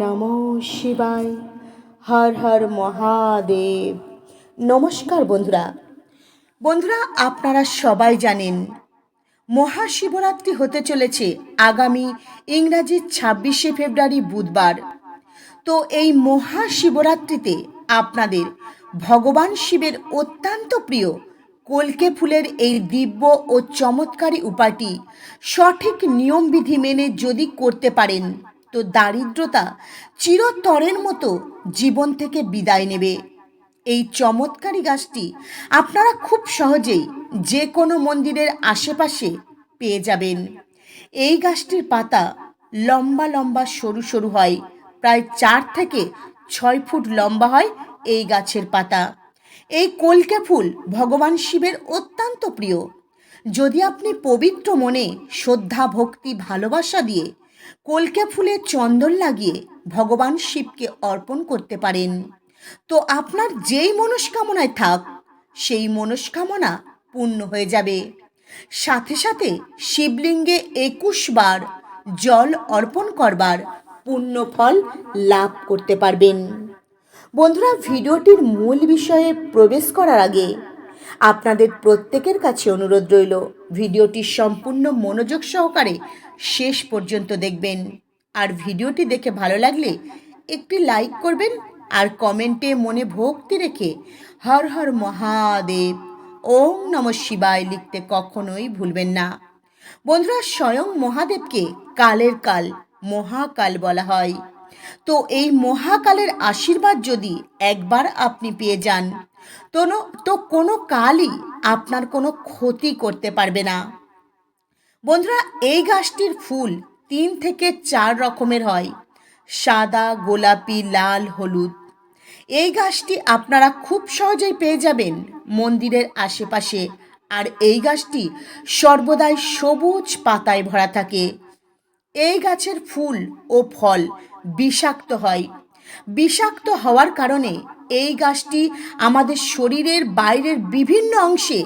নম শিবায়। হর হর মহাদেব। নমস্কার বন্ধুরা। বন্ধুরা, আপনারা সবাই জানেন, মহাশিবরাত্রি হতে চলেছে আগামী ইংরাজি ছাব্বিশে ফেব্রুয়ারি বুধবার। তো এই মহাশিবরাত্রিতে আপনাদের ভগবান শিবের অত্যন্ত প্রিয় কলকে ফুলের এই দিব্য ও চমৎকারী উপায়টি সঠিক নিয়মবিধি মেনে যদি করতে পারেন তো দারিদ্রতা চিরতরের মতো জীবন থেকে বিদায় নেবে। এই চমৎকারী গাছটি আপনারা খুব সহজেই যে কোনো মন্দিরের আশেপাশে পেয়ে যাবেন। এই গাছটির পাতা লম্বা লম্বা সরু সরু হয়, প্রায় চার থেকে ছয় ফুট লম্বা হয় এই গাছের পাতা। এই কলকে ফুল ভগবান শিবের অত্যন্ত প্রিয়। যদি আপনি পবিত্র মনে শ্রদ্ধা, ভক্তি, ভালোবাসা দিয়ে কলকে ফুলে চন্দন লাগিয়ে ভগবান শিবকে অর্পণ করতে পারেন। তো আপনার যেই মনস্কামনায় থাক, সেই মনস্কামনা পূর্ণ হয়ে যাবে। সাথে সাথে শিবলিঙ্গে একুশ বার জল অর্পণ করবার পূর্ণ ফল লাভ করতে পারবেন। বন্ধুরা, ভিডিওটির মূল বিষয়ে প্রবেশ করার আগে আপনাদের প্রত্যেকের কাছে অনুরোধ রইল। ভিডিওটি সম্পূর্ণ মনোযোগ সহকারে শেষ পর্যন্ত দেখবেন। আর ভিডিওটি দেখে ভালো লাগলে একটি লাইক করবেন আর কমেন্টে মনে ভক্তি রেখে হর হর মহাদেব, ওম নম শিবায় লিখতে কখনোই ভুলবেন না। বন্ধুরা, স্বয়ং মহাদেবকে কালের কাল, মহাকাল বলা হয়। তো এই মহাকালের আশীর্বাদ যদি একবার আপনি পেয়ে যান তো তো কোনো কালই আপনার কোনো ক্ষতি করতে পারবে না। বন্ধুরা, এই গাছটির ফুল তিন থেকে চার রকমের হয়। সাদা, গোলাপি, লাল, হলুদ। এই গাছটি আপনারা খুব সহজেই পেয়ে যাবেন মন্দিরের আশেপাশে। আর এই গাছটি সর্বদাই সবুজ পাতায় ভরা থাকে। এই গাছের ফুল ও ফল বিষাক্ত হয়। বিষাক্ত হওয়ার কারণে এই গাছটি আমাদের শরীরের বাইরের বিভিন্ন অংশে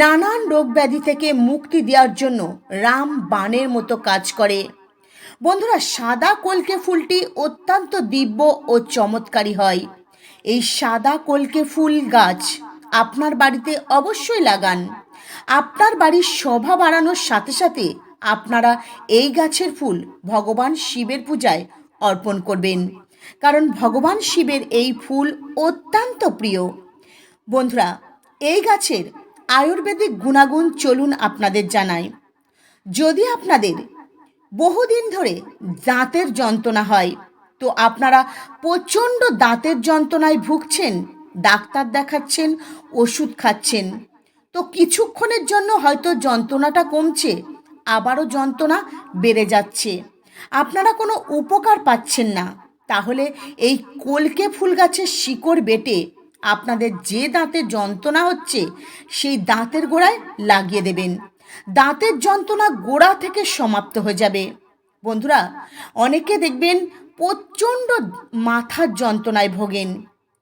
নানান রোগ ব্যাধি থেকে মুক্তি দেওয়ার জন্য রাম বাণের মতো কাজ করে। বন্ধুরা, সাদা কলকে ফুলটি অত্যন্ত দিব্য ও চমৎকারী হয়। এই সাদা কলকে ফুল গাছ আপনার বাড়িতে অবশ্যই লাগান। আপনার বাড়ির শোভা বাড়ানোর সাথে সাথে আপনারা এই গাছের ফুল ভগবান শিবের পূজায় অর্পণ করবেন। কারণ ভগবান শিবের এই ফুল অত্যন্ত প্রিয়। বন্ধুরা, এই গাছের আয়ুর্বেদিক গুণাগুণ চলুন আপনাদের জানাই। যদি আপনাদের বহুদিন ধরে দাঁতের যন্ত্রণা হয়, তো আপনারা প্রচণ্ড দাঁতের যন্ত্রণায় ভুগছেন, ডাক্তার দেখাচ্ছেন, ওষুধ খাচ্ছেন। তো কিছুক্ষণের জন্য হয়তো যন্ত্রণাটা কমছে, আবারও যন্ত্রণা বেড়ে যাচ্ছে। আপনারা কোনো উপকার পাচ্ছেন না। তাহলে এই কলকে ফুল গাছের শিকড় বেটে আপনাদের যে দাঁতে যন্ত্রণা হচ্ছে, সেই দাঁতের গোড়ায় লাগিয়ে দেবেন। দাঁতের যন্ত্রণা গোড়া থেকে সমাপ্ত হয়ে যাবে। বন্ধুরা, অনেকে দেখবেন প্রচণ্ড মাথার যন্ত্রণায় ভোগেন।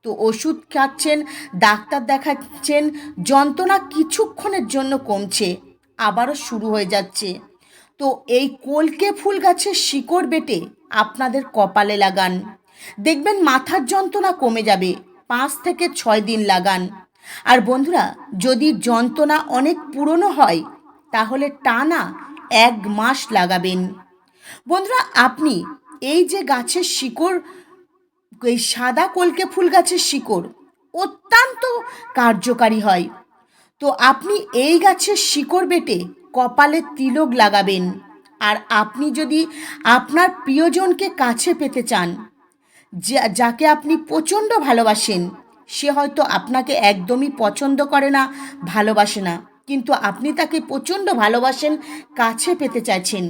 তো ওষুধ খাচ্ছেন, ডাক্তার দেখাচ্ছেন, যন্ত্রণা কিছুক্ষণের জন্য কমছে, আবারও শুরু হয়ে যাচ্ছে। তো এই কলকে ফুল গাছের শিকড় বেটে আপনাদের কপালে লাগান। দেখবেন মাথার যন্ত্রণা কমে যাবে, পাঁচ থেকে ছয় দিন লাগান। আর বন্ধুরা, যদি যন্ত্রণা অনেক পুরনো হয়, তাহলে টানা এক মাস লাগাবেন। বন্ধুরা, আপনি এই যে গাছের শিকড়, এই সাদা কলকে ফুল গাছের শিকড় অত্যন্ত কার্যকারী হয়। তো আপনি এই গাছের শিকড় বেটে কপালে তিলক লাগাবেন। আর আপনি যদি আপনার প্রিয়জনকে কাছে পেতে চান যাকে আপনি প্রচণ্ড ভালোবাসেন, সে হয়তো আপনাকে একদমই পছন্দ করে না, ভালোবাসে না। কিন্তু আপনি তাকে প্রচণ্ড ভালোবাসেন, কাছে পেতে চাইছেন।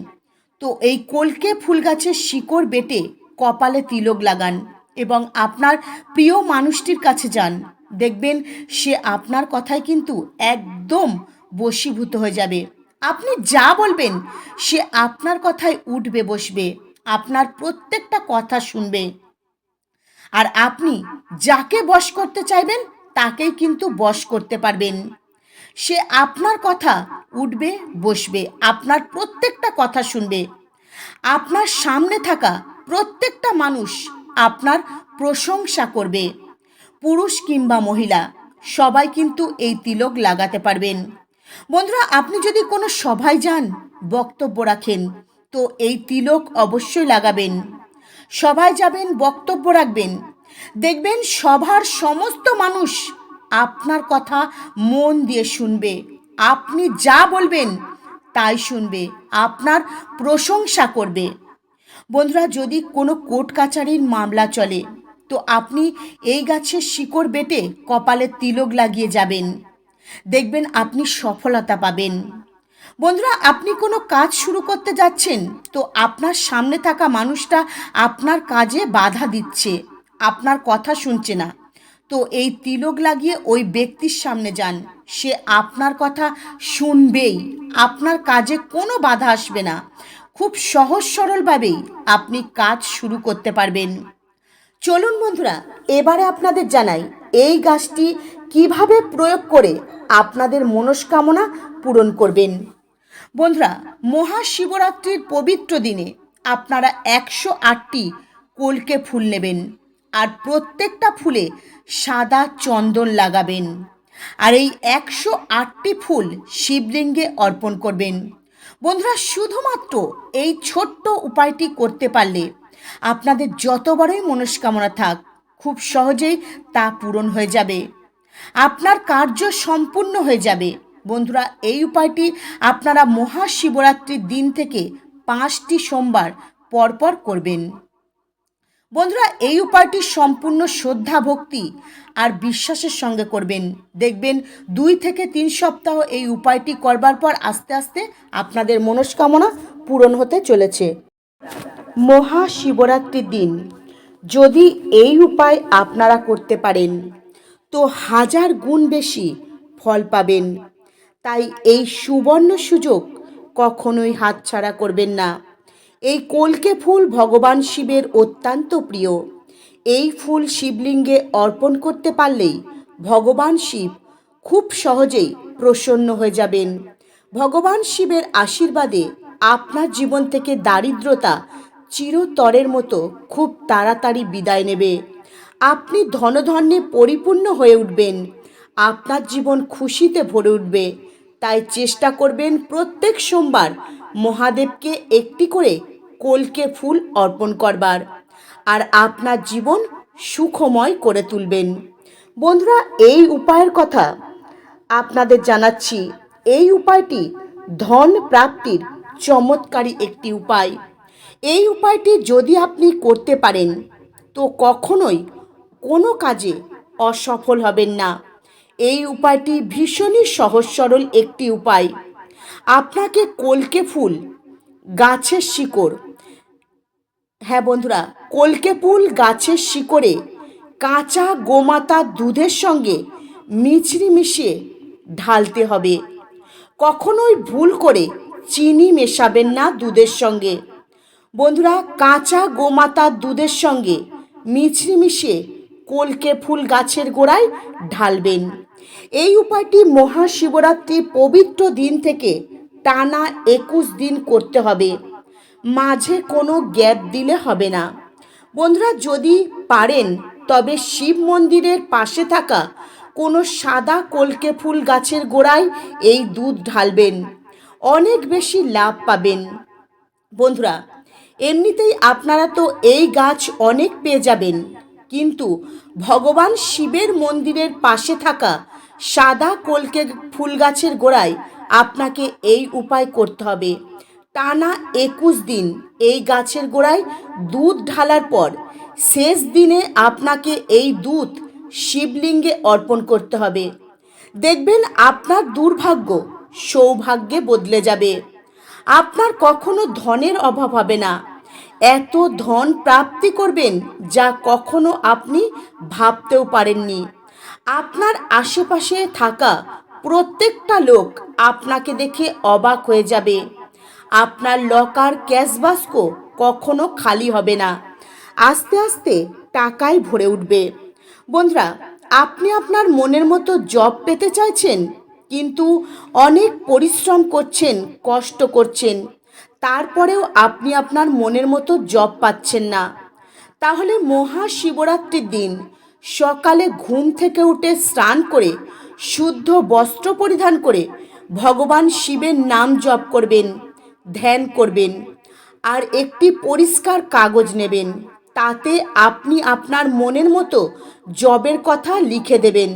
তো এই কলকে ফুল গাছের শিকড় বেটে কপালে তিলক লাগান এবং আপনার প্রিয় মানুষটির কাছে যান। দেখবেন সে আপনার কথায় কিন্তু একদম বশীভূত হয়ে যাবে। আপনি যা বলবেন, সে আপনার কথায় উঠবে, বসবে, আপনার প্রত্যেকটা কথা শুনবে। আর আপনি যাকে বশ করতে চাইবেন, তাকেই কিন্তু বশ করতে পারবেন। সে আপনার কথা উঠবে, বসবে, আপনার প্রত্যেকটা কথা শুনবে। আপনার সামনে থাকা প্রত্যেকটা মানুষ আপনার প্রশংসা করবে। পুরুষ কিংবা মহিলা, সবাই কিন্তু এই তিলক লাগাতে পারবেন। বন্ধুরা, আপনি যদি কোনো সভায় যান, বক্তব্য রাখেন, তো এই তিলক অবশ্যই লাগাবেন। সভায় যাবেন, বক্তব্য রাখবেন। দেখবেন সভার সমস্ত মানুষ আপনার কথা মন দিয়ে শুনবে। আপনি যা বলবেন, তাই শুনবে, আপনার প্রশংসা করবে। বন্ধুরা, যদি কোনো কোর্ট কাছারির মামলা চলে, তো আপনি এই গাছের শিকড় বেটে কপালে তিলক লাগিয়ে যাবেন। দেখবেন আপনি সফলতা পাবেন। বন্ধুরা, আপনি কোনো কাজ শুরু করতে যাচ্ছেন, তো আপনার সামনে থাকা মানুষটা আপনার কাজে বাধা দিচ্ছে, আপনার কথা শুনছে না। তো এই তিলক লাগিয়ে ওই ব্যক্তির সামনে যান, সে আপনার কথা শুনবেই, আপনার কাজে কোনো বাধা আসবে না। খুব সহজ সরলভাবেই আপনি কাজ শুরু করতে পারবেন। চলুন বন্ধুরা, এবারে আপনাদের জানাই, এই গাছটি কীভাবে প্রয়োগ করে আপনাদের মনস্কামনা পূরণ করবেন। বন্ধুরা, মহাশিবরাত্রির পবিত্র দিনে আপনারা একশো আটটি কলকে ফুল নেবেন আর প্রত্যেকটা ফুলে সাদা চন্দন লাগাবেন। আর এই একশো আটটি ফুল শিবলিঙ্গে অর্পণ করবেন। বন্ধুরা, শুধুমাত্র এই ছোট্ট উপায়টি করতে পারলে আপনাদের যত বড়ই মনস্কামনা থাক, খুব সহজেই তা পূরণ হয়ে যাবে। আপনার কার্য সম্পূর্ণ হয়ে যাবে। বন্ধুরা, এই উপায়টি আপনারা মহাশিবরাত্রির দিন থেকে পাঁচটি সোমবার পরপর করবেন। বন্ধুরা, এই উপায়টি সম্পূর্ণ শ্রদ্ধা, ভক্তি আর বিশ্বাসের সঙ্গে করবেন। দেখবেন দুই থেকে তিন সপ্তাহ এই উপায়টি করবার পর আস্তে আস্তে আপনাদের মনস্কামনা পূরণ হতে চলেছে। মহাশিবরাত্রির দিন, যদি এই উপায় আপনারা করতে পারেন তো হাজার গুণ বেশি ফল পাবেন। তাই এই সুবর্ণ সুযোগ কখনোই হাতছাড়া করবেন না। এই কলকে ফুল ভগবান শিবের অত্যন্ত প্রিয়। এই ফুল শিবলিঙ্গে অর্পণ করতে পারলেই ভগবান শিব খুব সহজেই প্রসন্ন হয়ে যাবেন। ভগবান শিবের আশীর্বাদে আপনার জীবন থেকে দারিদ্রতা চিরতরের মতো খুব তাড়াতাড়ি বিদায় নেবে। আপনি ধনধন্যে পরিপূর্ণ হয়ে উঠবেন। আপনার জীবন খুশিতে ভরে উঠবে। তাই চেষ্টা করবেন প্রত্যেক সোমবার মহাদেবকে একটি করে কলকে ফুল অর্পণ করবার। আর আপনার জীবন সুখময় করে তুলবেন। বন্ধুরা, এই উপায়ের কথা আপনাদের জানাচ্ছি। এই উপায়টি ধন প্রাপ্তির চমৎকারী একটি উপায়। এই উপায়টি যদি আপনি করতে পারেন, তো কখনোই কোনো কাজে অসফল হবেন না। এই উপায়টি ভীষণই সহজ সরল একটি উপায়। আপনাকে কলকে ফুল, গাছের শিকড় হ্যাঁ বন্ধুরা, কলকে ফুল, গাছের শিকড়ে কাঁচা গোমাতা দুধের সঙ্গে মিছরি মিশিয়ে ঢালতে হবে। কখনোই ভুল করে চিনি মেশাবেন না দুধের সঙ্গে। বন্ধুরা, কাঁচা গোমাতার দুধের সঙ্গে মিছরি মিশিয়ে কলকে ফুল গাছের গোড়ায় ঢালবেন। এই উপায়টি মহাশিবরাত্রির পবিত্র দিন থেকে টানা একুশ দিন করতে হবে। মাঝে কোনো গ্যাপ দিলে হবে না। বন্ধুরা, যদি পারেন, তবে শিব মন্দিরের পাশে থাকা কোনো সাদা কলকে ফুল গাছের গোড়ায় এই দুধ ঢালবেন। অনেক বেশি লাভ পাবেন। বন্ধুরা, এমনিতেই আপনারা তো এই গাছ অনেক পেয়ে যাবেন। কিন্তু ভগবান শিবের মন্দিরের পাশে থাকা সাদা কলকে ফুল গাছের গোড়ায় আপনাকে এই উপায় করতে হবে। টানা একুশ দিন এই গাছের গোড়ায় দুধ ঢালার পর শেষ দিনে আপনাকে এই দুধ শিবলিঙ্গে অর্পণ করতে হবে। দেখবেন আপনার দুর্ভাগ্য সৌভাগ্যে বদলে যাবে। আপনার কখনো ধনের অভাব হবে না। এত ধন প্রাপ্তি করবেন যা কখনো আপনি ভাবতেও পারেননি। আপনার আশেপাশে থাকা প্রত্যেকটা লোক আপনাকে দেখে অবাক হয়ে যাবে। আপনার লকার ক্যাশ বাস্ক কখনো খালি হবে না। আস্তে আস্তে টাকায় ভরে উঠবে। বন্ধুরা, আপনি আপনার মনের মতো জব পেতে চাইছেন, কিন্তু অনেক পরিশ্রম করছেন, কষ্ট করছেন। তারপরেও আপনি আপনার মনের মতো জব পাচ্ছেন না। তাহলে মহাশিবরাত্রির দিন সকালে ঘুম থেকে উঠে স্নান করে, শুদ্ধ বস্ত্র পরিধান করে ভগবান শিবের নাম জপ করবেন, ধ্যান করবেন আর একটি পরিষ্কার কাগজ নেবেন। তাতে আপনি আপনার মনের মতো জবের কথা লিখে দেবেন,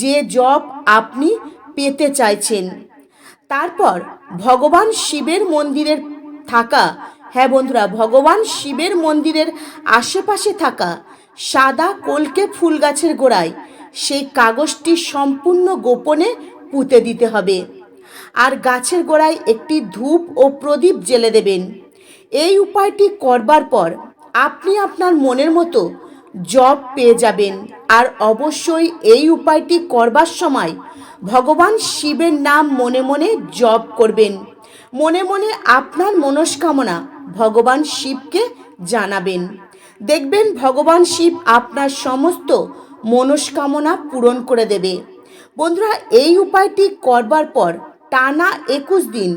যে জব আপনি পেতে চাইছেন। তারপর ভগবান শিবের মন্দিরের থাকা। হ্যাঁ বন্ধুরা, ভগবান শিবের মন্দিরের আশেপাশে থাকা সাদা কলকে ফুল গাছের গোড়ায় সেই কাগজটি সম্পূর্ণ গোপনে পুঁতে দিতে হবে। আর গাছের গোড়ায় একটি ধূপ ও প্রদীপ জেলে দেবেন। এই উপায়টি করবার পর আপনি আপনার মনের মতো জব পেয়ে যাবেন। আর অবশ্যই এই উপায়টি করবার সময় ভগবান শিবের নাম মনে মনে জপ করবেন। মনে মনে আপনার মনস্কামনা ভগবান শিবকে জানাবেন। দেখবেন ভগবান শিব আপনার সমস্ত মনস্কামনা পূরণ করে দেবে। বন্ধুরা, এই উপায়টি করবার পর টানা একুশ দিন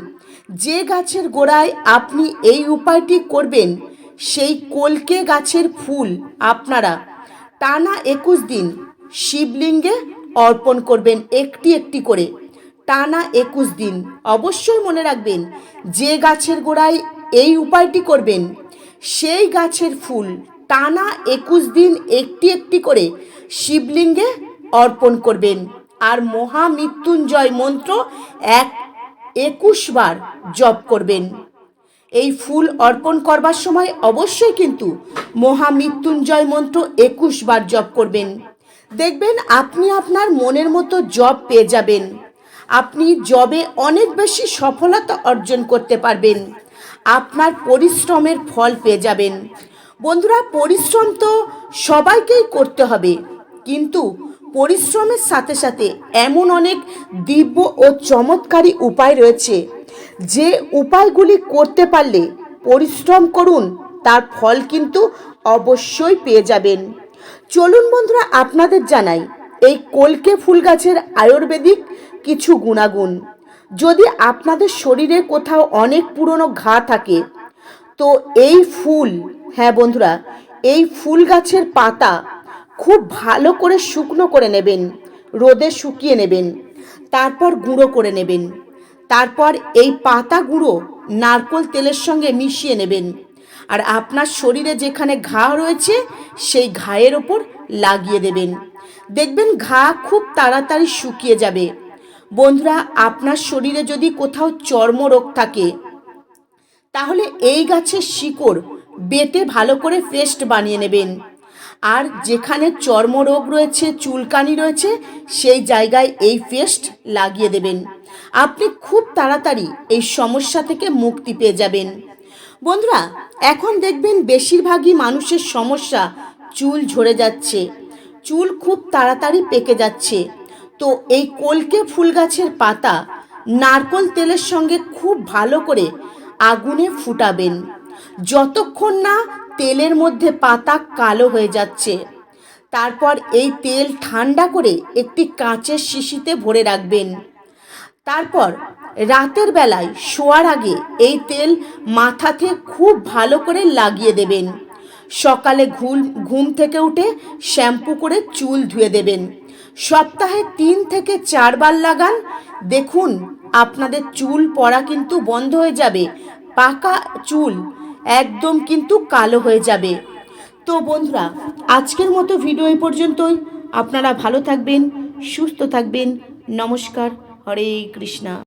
যে গাছের গোড়ায় আপনি এই উপায়টি করবেন, সেই কলকে গাছের ফুল আপনারা টানা একুশ দিন শিবলিঙ্গে অর্পণ করবেন একটি একটি করে। টানা একুশ দিন। অবশ্যই মনে রাখবেন, যে গাছের গোড়ায় এই উপায়টি করবেন, সেই গাছের ফুল টানা একুশ দিন একটি একটি করে শিবলিঙ্গে অর্পণ করবেন। আর মহামৃত্যুঞ্জয় মন্ত্র এক একুশ বার জপ করবেন। এই ফুল অর্পণ করবার সময় অবশ্যই কিন্তু মহামৃত্যুঞ্জয় মন্ত্র একুশ বার জপ করবেন। দেখবেন আপনি আপনার মনের মতো জব পেয়ে যাবেন। আপনি জবে অনেক বেশি সফলতা অর্জন করতে পারবেন। আপনার পরিশ্রমের ফল পেয়ে যাবেন। বন্ধুরা, পরিশ্রম তো সবাইকেই করতে হবে। কিন্তু পরিশ্রমের সাথে সাথে এমন অনেক দিব্য ও চমৎকারী উপায় রয়েছে। যে উপায়গুলি করতে পারলে পরিশ্রম করুন, তার ফল কিন্তু অবশ্যই পেয়ে যাবেন। চলুন বন্ধুরা, আপনাদের জানাই, এই কলকে ফুল গাছের আয়ুর্বেদিক কিছু গুণাগুণ। যদি আপনাদের শরীরে কোথাও অনেক পুরনো ঘা থাকে, তো এই ফুল হ্যাঁ বন্ধুরা, এই ফুল গাছের পাতা খুব ভালো করে শুকনো করে নেবেন, রোদে শুকিয়ে নেবেন, তারপর গুঁড়ো করে নেবেন, তারপর এই পাতা গুঁড়ো নারকোল তেলের সঙ্গে মিশিয়ে নেবেন। আর আপনার শরীরে যেখানে ঘা রয়েছে, সেই ঘায়ের ওপর লাগিয়ে দেবেন। দেখবেন ঘা খুব তাড়াতাড়ি শুকিয়ে যাবে। বন্ধুরা, আপনার শরীরে যদি কোথাও চর্মরোগ থাকে, তাহলে এই গাছের শিকড় বেটে ভালো করে পেস্ট বানিয়ে নেবেন। আর যেখানে চর্মরোগ রয়েছে, চুলকানি রয়েছে, সেই জায়গায় এই পেস্ট লাগিয়ে দেবেন। আপনি খুব তাড়াতাড়ি এই সমস্যা থেকে মুক্তি পেয়ে যাবেন। বন্ধুরা, এখন দেখবেন বেশিরভাগই মানুষের সমস্যা চুল ঝরে যাচ্ছে। চুল খুব তাড়াতাড়ি পেকে যাচ্ছে। তো এই কলকে ফুল গাছের পাতা নারকোল তেলের সঙ্গে খুব ভালো করে আগুনে ফুটাবেন। যতক্ষণ না তেলের মধ্যে পাতা কালো হয়ে যাচ্ছে, তারপর এই তেল ঠান্ডা করে একটি কাঁচের শিশিতে ভরে রাখবেন। তারপর রাতের বেলায় শোয়ার আগে এই তেল মাথাতে খুব ভালো করে লাগিয়ে দেবেন। সকালে ঘুম ঘুম থেকে উঠে শ্যাম্পু করে চুল ধুয়ে দেবেন। সপ্তাহে তিন থেকে চারবার লাগান। দেখুন, আপনাদের চুল পড়া কিন্তু বন্ধ হয়ে যাবে। পাকা চুল একদম কিন্তু কালো হয়ে যাবে। তো বন্ধুরা, আজকের মতো ভিডিও এই পর্যন্তই। আপনারা ভালো থাকবেন, সুস্থ থাকবেন। নমস্কার, হরে কৃষ্ণা।